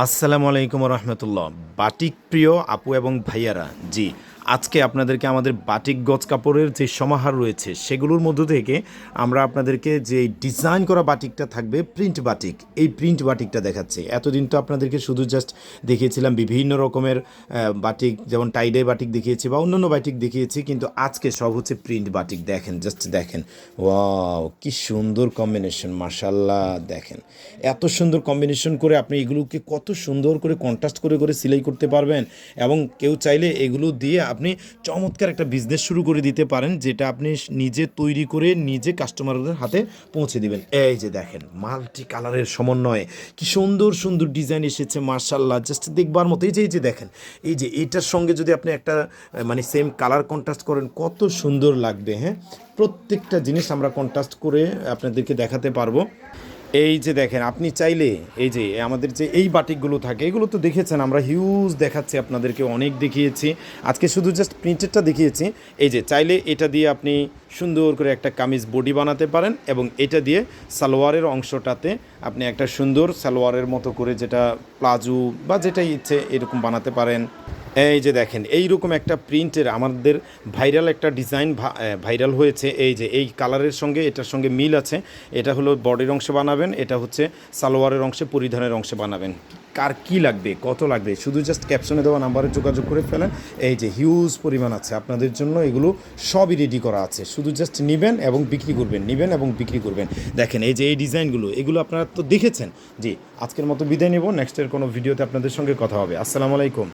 আসসালামু আলাইকুম রহমতুল্লাহ। বাটিক প্রিয় আপু এবং ভাইয়ারা জি আজকে আপনাদেরকে আমাদের বাটিক গজ কাপড়ের যে সমাহার রয়েছে, সেগুলোর মধ্য থেকে আমরা আপনাদেরকে যে ডিজাইন করা বাটিকটা থাকবে, প্রিন্ট বাটিক, এই প্রিন্ট বাটিকটা দেখাচ্ছি। এতদিন তো আপনাদেরকে শুধু জাস্ট দেখিয়েছিলাম বিভিন্ন রকমের বাটিক, যেমন টাইডে বাটিক দেখিয়েছি বা অন্যান্য বাটিক দেখিয়েছি, কিন্তু আজকে সব হচ্ছে প্রিন্ট বাটিক। দেখেন জাস্ট দেখেন। ওয়াও, কি সুন্দর কম্বিনেশন মার্শাল্লাহ দেখেন। এত সুন্দর কম্বিনেশন করে আপনি এগুলোকে কত সুন্দর করে কন্ট্রাস্ট করে করে সিলাই করতে পারবেন এবং কেউ চাইলে এগুলো দিয়ে আপনি চমৎকার একটা বিজনেস শুরু করে দিতে পারেন, যেটা আপনি নিজে তৈরি করে নিজে কাস্টমারদের হাতে পৌঁছে দিবেন। এই যে দেখেন মাল্টি কালারের সমন্বয়ে কি সুন্দর সুন্দর ডিজাইন এসেছে মার্শাল্লাহ জাস্ট দেখবার মতো, এই যে এই যে দেখেন, এই যে, এটার সঙ্গে যদি আপনি একটা মানে সেম কালার কন্ট্রাস্ট করেন, কত সুন্দর লাগবে হ্যাঁ? প্রত্যেকটা জিনিস আমরা কন্ট্রাস্ট করে আপনাদেরকে দেখাতে পারব। এই যে দেখেন, আপনি চাইলে এই যে আমাদের যে এই বাটিকগুলো থাকে, এগুলো তো দেখেছেন, আমরা হিউজ দেখাচ্ছি, আপনাদেরকে অনেক দেখিয়েছি। আজকে শুধু জাস্ট প্রিন্টেডটা দেখিয়েছি। এই যে চাইলে এটা দিয়ে আপনি সুন্দর করে একটা কামিজ বডি বানাতে পারেন এবং এটা দিয়ে সালোয়ারের অংশটাতে আপনি একটা সুন্দর সালোয়ারের মতো করে যেটা প্লাজো বা যেটাই ইচ্ছে এরকম বানাতে পারেন। এই যে দেখেন এই রকম একটা প্রিন্টের আমাদের ভাইরাল একটা ডিজাইন ভাইরাল হয়েছে। এই যে, এই কালারের সঙ্গে, এটার সঙ্গে মিল আছে। এটা হলো বডির অংশে বানাবেন, এটা হচ্ছে সালোয়ারের অংশে, পরিধানের অংশে বানাবেন। কার কি লাগবে, কত লাগবে, শুধু জাস্ট ক্যাপশনে দেওয়া নাম্বারে যোগাযোগ করে ফেলেন। এই যে হিউজ পরিমাণ আছে। আপনাদের জন্য এগুলো সবই রেডি করা আছে। শুধু জাস্ট নেবেন এবং বিক্রি করবেন, নেবেন এবং বিক্রি করবেন। দেখেন, এই যে, এই ডিজাইনগুলো, এগুলো আপনারা তো দেখেছেন। জি, আজকের মতো বিদায় নেব। নেক্সটের কোনো ভিডিওতে আপনাদের সঙ্গে কথা হবে। আসসালামু আলাইকুম।